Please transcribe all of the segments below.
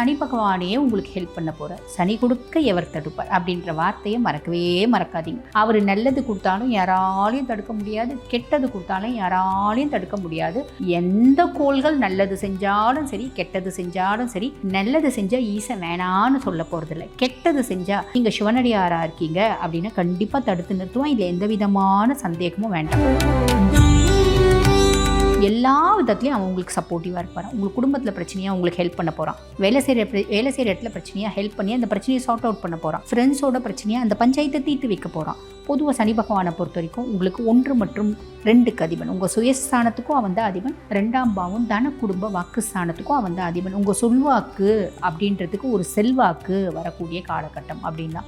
சனி பகவானே உங்களுக்கு ஹெல்ப் பண்ண போகிறார் சனி கொடுக்க எவர் தடுப்பார் அப்படின்ற வார்த்தையை மறக்கவே மறக்காதீங்க. அவர் நல்லது கொடுத்தாலும் யாராலையும் தடுக்க முடியாது. கெட்டது கொடுத்தாலும் யாராலையும் தடுக்க முடியாது. எந்த கோள்கள் நல்லது செஞ்சாலும் சரி கெட்டது செஞ்சாலும் சரி நல்லது செஞ்சால் ஈச வேணான்னு சொல்ல போகிறதில்ல கெட்டது செஞ்சால் நீங்கள் சிவனடியாராக இருக்கீங்க அப்படின்னா கண்டிப்பாக தடுத்து நிறுத்துவோம். இதில் எந்த விதமான சந்தேகமும் வேண்டாம். எல்லா விதத்துலையும் அவன் உங்களுக்கு சப்போர்ட்டிவாக இருப்பார் உங்களுக்கு குடும்பத்தில் பிரச்சனையாக உங்களுக்கு ஹெல்ப் பண்ண போகிறான் வேலை செய்கிற வேலை செய்கிற இடத்துல பிரச்சனையாக ஹெல்ப் பண்ணி அந்த பிரச்சனையை சார்ட் அவுட் பண்ண போகிறான் ஃப்ரெண்ட்ஸோட பிரச்சனையாக அந்த பஞ்சாயத்தை தீர்த்து வைக்க போகிறான் பொதுவாக சனி பகவானை பொறுத்த வரைக்கும் உங்களுக்கு ஒன்று மற்றும் ரெண்டுக்கு அதிபன். உங்கள் சுயஸ்தானத்துக்கும் அவன் தான் அதிபன். ரெண்டாம் பாவம் தன குடும்ப வாக்குஸ்தானத்துக்கும் அவன் தான் அதிபன். உங்கள் சொல்வாக்கு அப்படின்றதுக்கு ஒரு செல்வாக்கு வரக்கூடிய காலகட்டம் அப்படின்னா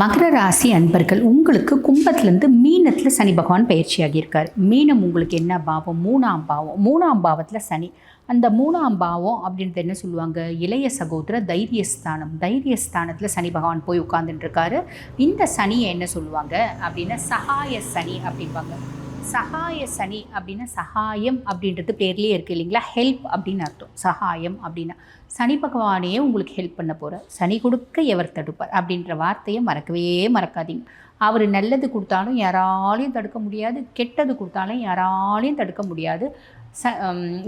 மகர ராசி அன்பர்கள் உங்களுக்கு கும்பத்துலேருந்து மீனத்தில் சனி பகவான் பயிற்சியாகி இருக்கார் மீனம் உங்களுக்கு என்ன பாவம்? மூணாம் பாவம். மூணாம் பாவத்தில் சனி. அந்த மூணாம் பாவம் அப்படின்றது என்ன சொல்லுவாங்க? இளைய சகோதர தைரியஸ்தானம். தைரியஸ்தானத்தில் சனி பகவான் போய் உட்கார்ந்துட்டு இருக்காரு இந்த சனியை என்ன சொல்லுவாங்க? அப்படின்னா சகாய சனி அப்படிம்பாங்க. சகாய சனி அப்படின்னா சகாயம் அப்படின்றது பேர்லேயே இருக்குது இல்லைங்களா? ஹெல்ப் அப்படின்னு அர்த்தம். சகாயம் அப்படின்னா. சனி பகவானே உங்களுக்கு ஹெல்ப் பண்ண போகிறார் சனி கொடுக்க எவர் தடுப்பார் அப்படின்ற வார்த்தையை மறக்கவே மறக்காதீங்க. அவர் நல்லது கொடுத்தாலும் யாராலையும் தடுக்க முடியாது. கெட்டது கொடுத்தாலும் யாராலையும் தடுக்க முடியாது. ச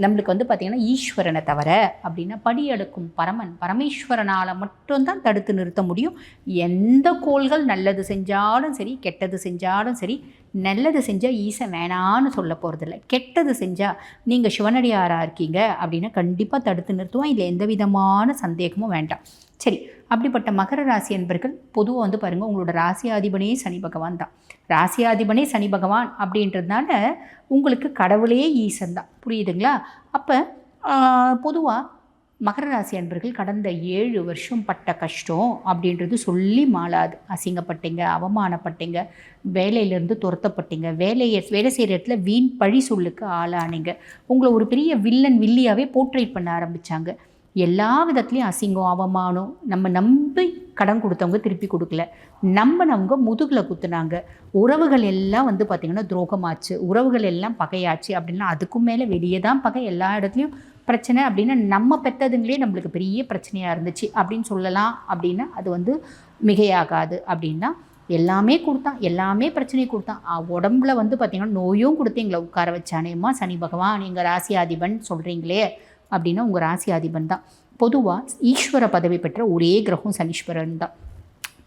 நம்மளுக்கு வந்து பார்த்திங்கன்னா ஈஸ்வரனை தவிர அப்படின்னா படியெடுக்கும் பரமன் பரமேஸ்வரனால் மட்டும்தான் தடுத்து நிறுத்த முடியும். எந்த கோள்கள் நல்லது செஞ்சாலும் சரி கெட்டது செஞ்சாலும் சரி நல்லது செஞ்சால் ஈசன் வேணான்னு சொல்ல போகிறதில்ல கெட்டது செஞ்சால் நீங்கள் சிவனடியாராக இருக்கீங்க அப்படின்னா கண்டிப்பாக தடுத்து நிறுத்துவோம் இதில் எந்த விதமான சந்தேகமும் வேண்டாம். சரி அப்படிப்பட்ட மகர ராசி என்பர்கள் பொதுவாக வந்து பாருங்கள் உங்களோட ராசியாதிபனே சனி பகவான் தான். ராசியாதிபனே சனி பகவான் அப்படின்றதுனால உங்களுக்கு கடவுளே ஈசன் தான். புரியுதுங்களா? அப்போ பொதுவாக மகர ராசி அன்பர்கள் கடந்த ஏழு வருஷம் பட்ட கஷ்டம் அப்படின்றது சொல்லி மாளாது. அசிங்கப்பட்டீங்க அவமானப்பட்டீங்க வேலையிலேருந்து துரத்தப்பட்டீங்க வேலையை வேலை செய்கிற இடத்துல வீண் பழி சொல்லுக்கு ஆளானீங்க. உங்களை ஒரு பெரிய வில்லன் வில்லியாகவே போர்ட்ரேட் பண்ண ஆரம்பித்தாங்க எல்லா விதத்துலேயும் அசிங்கம் அவமானம் நம்ம நம்பி கடன் கொடுத்தவங்க திருப்பி கொடுக்கல. நம்பினவங்க முதுகில் குத்துனாங்க. உறவுகள் எல்லாம் வந்து பார்த்திங்கன்னா துரோகமாச்சு. உறவுகள் எல்லாம் பகையாச்சு அப்படின்னா அதுக்கும் மேலே வெளியே தான் பகை. எல்லா இடத்துலையும் பிரச்சனை அப்படின்னா நம்ம பெற்றதுங்களே நம்மளுக்கு பெரிய பிரச்சனையாக இருந்துச்சு அப்படின்னு சொல்லலாம் அப்படின்னா அது வந்து மிகையாகாது அப்படின்னா எல்லாமே கொடுத்தான். எல்லாமே பிரச்சனையும் கொடுத்தான். உடம்புல வந்து பார்த்திங்கன்னா நோயும் கொடுத்து எங்களை உட்கார வச்சானேம்மா. சனி பகவான் எங்கள் ராசியாதிபன் சொல்கிறீங்களே அப்படின்னா உங்கள் ராசி அதிபன் தான். பொதுவாக ஈஸ்வர பதவி பெற்ற ஒரே கிரகம் சனீஸ்வரன் தான்.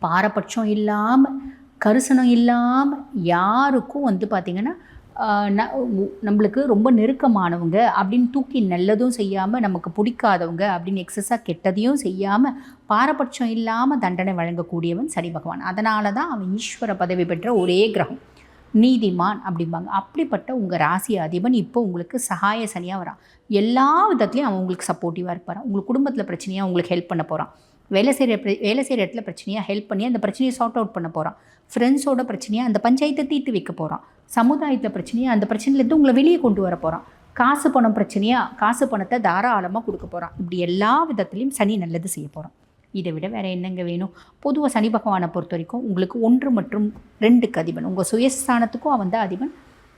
பாரபட்சம் இல்லாமல் கரிசனம் இல்லாமல் யாருக்கும் வந்து பார்த்திங்கன்னா ந நம்மளுக்கு ரொம்ப நெருக்கமானவங்க அப்படின்னு தூக்கி நல்லதும் செய்யாமல் நமக்கு பிடிக்காதவங்க அப்படின்னு எக்ஸஸாக கெட்டதையும் செய்யாமல் பாரபட்சம் இல்லாமல் தண்டனை வழங்கக்கூடியவன் சனி பகவான். அதனால தான் அவன் ஈஸ்வர பதவி பெற்ற ஒரே கிரகம். நீதிமான் அப்படிம்பாங்க. அப்படிப்பட்ட உங்கள் ராசி அதிபன் இப்போ உங்களுக்கு சகாய சனியாக வரான். எல்லா விதத்துலேயும் அவன் உங்களுக்கு சப்போர்ட்டிவாக இருப்பார் உங்களுக்கு குடும்பத்தில் பிரச்சனையாக உங்களுக்கு ஹெல்ப் பண்ண போகிறான் வேலை செய்கிற வேலை செய்கிற இடத்துல பிரச்சனையாக ஹெல்ப் பண்ணி அந்த பிரச்சனையை சார்ட் அவுட் பண்ண போகிறான் ஃப்ரெண்ட்ஸோட பிரச்சனையாக அந்த பஞ்சாயத்தை தீர்த்து வைக்க போகிறான் சமுதாயத்தில் பிரச்சனையாக அந்த பிரச்சனையிலேருந்து உங்களை வெளியே கொண்டு வர போகிறான் காசு பணம் பிரச்சனையாக காசு பணத்தை தாராளமாக கொடுக்க போகிறான் இப்படி எல்லா விதத்துலேயும் சனி நல்லது செய்ய போகிறான் இதை விட வேறு என்னங்க வேணும்? பொதுவாக சனி பகவானை பொறுத்த வரைக்கும் உங்களுக்கு ஒன்று மற்றும் ரெண்டுக்கு அதிபன் உங்கள் சுயஸ்தானத்துக்கும் அவன் தான் அதிபன்.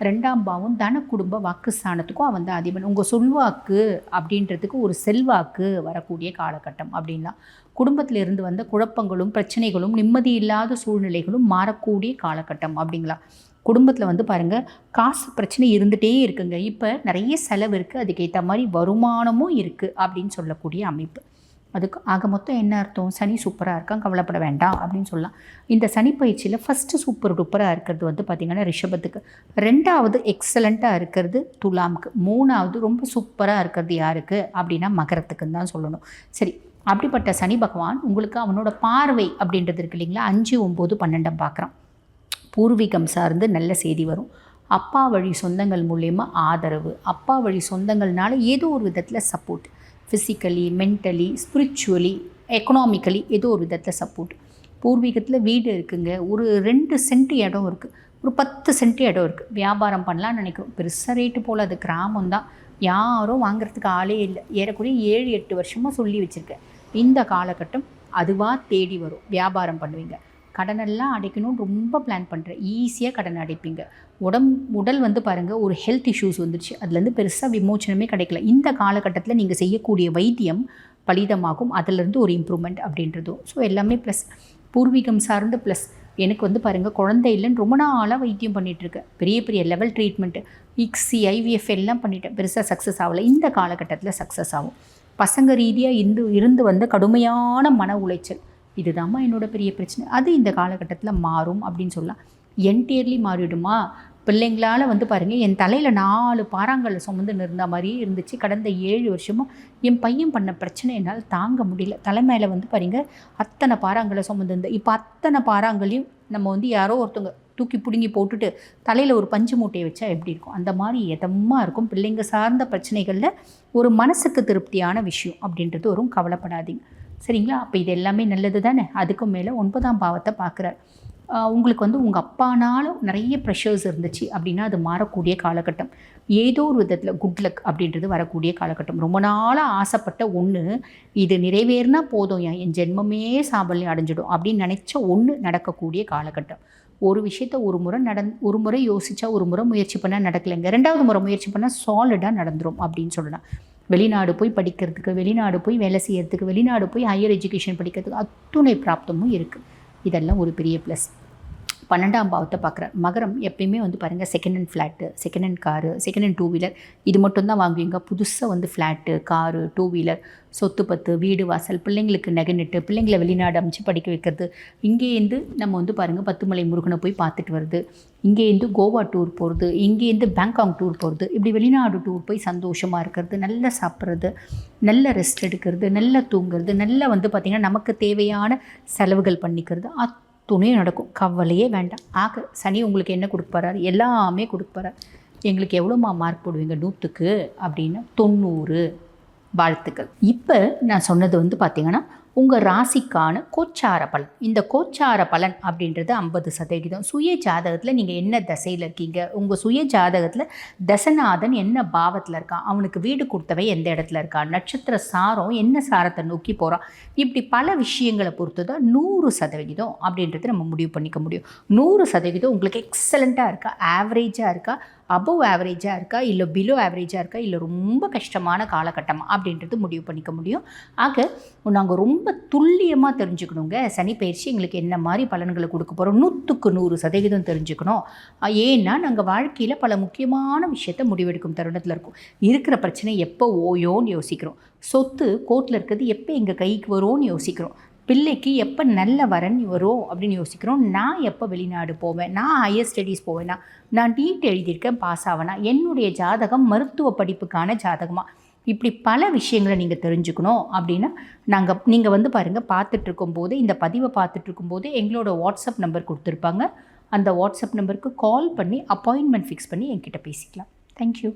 ரெண்டாம் பாவம் தன குடும்ப வாக்குஸ்தானத்துக்கும் அவன் தான் அதிபன். உங்கள் சொல்வாக்கு அப்படின்றதுக்கு ஒரு செல்வாக்கு வரக்கூடிய காலகட்டம் அப்படின்னா குடும்பத்தில் இருந்து வந்த குழப்பங்களும் பிரச்சனைகளும் நிம்மதி இல்லாத சூழ்நிலைகளும் மாறக்கூடிய காலகட்டம் அப்படிங்களா? குடும்பத்தில் வந்து பாருங்கள் காசு பிரச்சனை இருந்துகிட்டே இருக்குங்க. இப்போ நிறைய செலவு இருக்குது அதுக்கேற்ற மாதிரி வருமானமும் இருக்குது அப்படின்னு சொல்லக்கூடிய அமைப்பு. அதுக்கு ஆக மொத்தம் என்ன அர்த்தம்? சனி சூப்பராக இருக்கான் கவலைப்பட வேண்டாம் அப்படின்னு சொல்லலாம். இந்த சனி பயிற்சியில் ஃபஸ்ட்டு சூப்பர் டூப்பராக இருக்கிறது வந்து பார்த்திங்கன்னா ரிஷபத்துக்கு. ரெண்டாவது எக்ஸலண்ட்டாக இருக்கிறது துலாமுக்கு. மூணாவது ரொம்ப சூப்பராக இருக்கிறது யாருக்கு? அப்படின்னா மகரத்துக்குன்னு தான் சொல்லணும். சரி அப்படிப்பட்ட சனி பகவான் உங்களுக்கு அவனோட பார்வை அப்படின்றது இருக்கு இல்லைங்களா? அஞ்சு ஒம்பது பன்னெண்டாம் பார்க்குறான் பூர்வீகம் சார்ந்து நல்ல செய்தி வரும். அப்பா வழி சொந்தங்கள் மூலயமா ஆதரவு. அப்பா வழி சொந்தங்கள்னால ஏதோ ஒரு விதத்தில் support physically mentally spiritually economically ஏதோ ஒரு விதத்தில் சப்போர்ட் பூர்வீகத்தில் வீடு இருக்குங்க. ஒரு ரெண்டு சென்ட் இடம் இருக்குது ஒரு பத்து சென்ட் இடம் இருக்குது வியாபாரம் பண்ணலான்னு நினைக்கிறோம். பெருசாக ரேட்டு போல். அது கிராமம் தான். யாரும் வாங்குறதுக்கு ஆளே இல்லை. ஏறக்குறைய ஏழு எட்டு வருஷமாக சொல்லி வச்சுருக்கேன். இந்த காலகட்டம் அதுவாக தேடி வரும். வியாபாரம் பண்ணுவீங்க. கடனெல்லாம் அடைக்கணும்னு ரொம்ப பிளான் பண்ணுறேன் ஈஸியாக கடன் அடைப்பீங்க. உடம் உடல் வந்து பாருங்கள் ஒரு ஹெல்த் இஷ்யூஸ் வந்துருச்சு. அதுலேருந்து பெருசாக விமோச்சனமே கிடைக்கல. இந்த காலகட்டத்தில் நீங்கள் செய்யக்கூடிய வைத்தியம் பலிதமாகும். அதிலிருந்து ஒரு இம்ப்ரூவ்மெண்ட் அப்படின்றதும். ஸோ எல்லாமே ப்ளஸ் பூர்வீகம் சார்ந்து ப்ளஸ் எனக்கு வந்து பாருங்கள் குழந்தை இல்லைன்னு ரொம்ப நாளாக வைத்தியம் பண்ணிகிட்ருக்கேன் பெரிய பெரிய லெவல் ட்ரீட்மெண்ட்டு இக்ஸி ஐவிஎஃப் எல்லாம் பண்ணிட்டேன். பெருசாக சக்ஸஸ் ஆகலை. இந்த காலகட்டத்தில் சக்ஸஸ் ஆகும். பசங்க ரீதியாக இருந்து இருந்து வந்த கடுமையான மன உளைச்சல். இதுதாம்மா என்னோட பெரிய பிரச்சனை. அது இந்த காலகட்டத்தில் மாறும் அப்படின்னு சொல்லலாம். என்டியர்லி மாறிடுமா? பிள்ளைங்களால் வந்து பாருங்கள் என் தலையில் நாலு பாறாங்கல் சுமந்து நிறுந்த மாதிரியே இருந்துச்சு. கடந்த ஏழு வருஷமும் என் பையன் பண்ண பிரச்சனை என்னால் தாங்க முடியல. தலை மேலே வந்து பாருங்க அத்தனை பாறாங்கலை சுமந்து இருந்தேன் இப்போ அத்தனை பாறாங்களையும் நம்ம வந்து யாரோ ஒருத்தவங்க தூக்கி பிடுங்கி போட்டுட்டு தலையில் ஒரு பஞ்சு மூட்டையை வச்சா எப்படி இருக்கும்? அந்த மாதிரி எதமாக இருக்கும்? பிள்ளைங்க சார்ந்த பிரச்சனைகளில் ஒரு மனசுக்கு திருப்தியான விஷயம் அப்படின்றது வரும். கவலைப்படாதீங்க. சரிங்களா? அப்போ இது எல்லாமே நல்லது தானே? அதுக்கும் மேலே ஒன்பதாம் பாவத்தை பார்க்குறார் உங்களுக்கு வந்து உங்கள் அப்பானாலும் நிறைய ப்ரெஷர்ஸ் இருந்துச்சு அப்படின்னா அது மாறக்கூடிய காலகட்டம். ஏதோ ஒரு விதத்தில் குட் லக் அப்படின்றது வரக்கூடிய காலகட்டம். ரொம்ப நாளாக ஆசைப்பட்ட ஒன்று இது நிறைவேறினா போதும் ஏன் என் ஜென்மமே சாபல்யம் அடைஞ்சிடும் அப்படின்னு நினச்ச ஒன்று நடக்கக்கூடிய காலகட்டம். ஒரு விஷயத்த ஒரு முறை நடந் ஒரு முறை யோசித்தா ஒரு முறை முயற்சி பண்ணால் நடக்கலைங்க. ரெண்டாவது முறை முயற்சி பண்ணால் சாலிடாக நடந்துடும் அப்படின்னு சொல்லலாம். வெளிநாடு போய் படிக்கிறதுக்கு வெளிநாடு போய் வேலை செய்யறதுக்கு வெளிநாடு போய் ஹையர் எஜுகேஷன் படிக்கிறதுக்கு அத்துணை பிராப்தமும் இருக்குது இதெல்லாம் ஒரு பெரிய ப்ளஸ் பன்னெண்டாம் பாவத்தை பார்க்குறேன். மகரம் எப்பயுமே வந்து பாருங்கள் second hand flat second hand car second hand two wheeler இது மட்டும்தான் வாங்குவீங்க. புதுசாக வந்து ஃப்ளாட்டு காரு டூ வீலர் சொத்து பத்து வீடு வாசல் பிள்ளைங்களுக்கு நெகநெட்டு பிள்ளைங்களை வெளிநாடு அமைச்சு படிக்க வைக்கிறது. இங்கேருந்து நம்ம வந்து பாருங்கள் பத்துமலை முருகனை போய் பார்த்துட்டு வருது. இங்கேருந்து கோவா டூர் போகிறது இங்கேருந்து பேங்காங் டூர் போகிறது இப்படி வெளிநாடு டூர் போய் சந்தோஷமாக இருக்கிறது நல்லா சாப்பிட்றது நல்ல ரெஸ்ட் எடுக்கிறது நல்லா தூங்குறது நல்லா வந்து பார்த்திங்கன்னா நமக்கு தேவையான செலவுகள் பண்ணிக்கிறது. துணையும் நடக்கும். கவலையே வேண்டாம். ஆக சனி உங்களுக்கு என்ன கொடுப்பாரு எல்லாமே கொடுப்பாரு எங்களுக்கு எவ்வளோமா மார்க் போடுவீங்க? நூற்றுக்கு அப்படின்னா. தொண்ணூறு. வாழ்த்துக்கள். இப்போ நான் சொன்னது வந்து பார்த்திங்கன்னா உங்கள் ராசிக்கான கோச்சார பலன். இந்த கோச்சார பலன் அப்படின்றது ஐம்பது சதவீதம் சுய ஜாதகத்தில் நீங்கள் என்ன தசையில் இருக்கீங்க? உங்கள் சுய ஜாதகத்தில் தசநாதன் என்ன பாவத்தில் இருக்கான்? அவனுக்கு வீடு கொடுத்தவை எந்த இடத்துல இருக்கான்? நட்சத்திர சாரம் என்ன சாரத்தை நோக்கி போகிறான் இப்படி பல விஷயங்களை பொறுத்து தான் நூறு சதவிகிதம் அப்படின்றத நம்ம முடிவு பண்ணிக்க முடியும். நூறு சதவீதம் உங்களுக்கு எக்ஸலண்ட்டாக இருக்கா? ஆவரேஜாக இருக்கா? அபவ் ஆவரேஜாக இருக்கா இல்லை பிலோ ஆவரேஜாக இருக்கா இல்லை ரொம்ப கஷ்டமான காலகட்டம் அப்படின்றது முடிவு பண்ணிக்க முடியும். ஆக நாங்கள் ரொம்ப துல்லியமாக தெரிஞ்சுக்கணுங்க. சனி பயிற்சி எங்களுக்கு என்ன மாதிரி பலன்களை கொடுக்க போகிறோம் நூற்றுக்கு நூறு சதவீதம் தெரிஞ்சுக்கணும். ஏன்னா நாங்கள் வாழ்க்கையில் பல முக்கியமான விஷயத்த முடிவெடுக்கும் தருணத்தில் இருக்கும். இருக்கிற பிரச்சனை எப்போ ஓயோன்னு யோசிக்கிறோம். சொத்து கோர்ட்டில் இருக்கிறது எப்போ எங்கள் கைக்கு வரும்னு யோசிக்கிறோம். பிள்ளைக்கு எப்போ நல்ல வரன் வரும் அப்படின்னு யோசிக்கிறோம். நான் எப்போ வெளிநாடு போவேன்? நான் ஹையர் ஸ்டடீஸ் போவேன்னா நான் நீட் எழுதியிருக்கேன் பாஸ் ஆவேனா? என்னுடைய ஜாதகம் மருத்துவ படிப்புக்கான ஜாதகமாக இப்படி பல விஷயங்களை நீங்கள் தெரிஞ்சுக்கணும் அப்படின்னா நாங்கள் நீங்கள் வந்து பாருங்கள் பார்த்துட்ருக்கும் போது இந்த பதிவை பார்த்துட்ருக்கும் போது எங்களோட வாட்ஸ்அப் நம்பர் கொடுத்துருப்பாங்க. அந்த வாட்ஸ்அப் நம்பருக்கு கால் பண்ணி அப்பாயின்மெண்ட் ஃபிக்ஸ் பண்ணி என்கிட்ட பேசிக்கலாம். தேங்க்யூ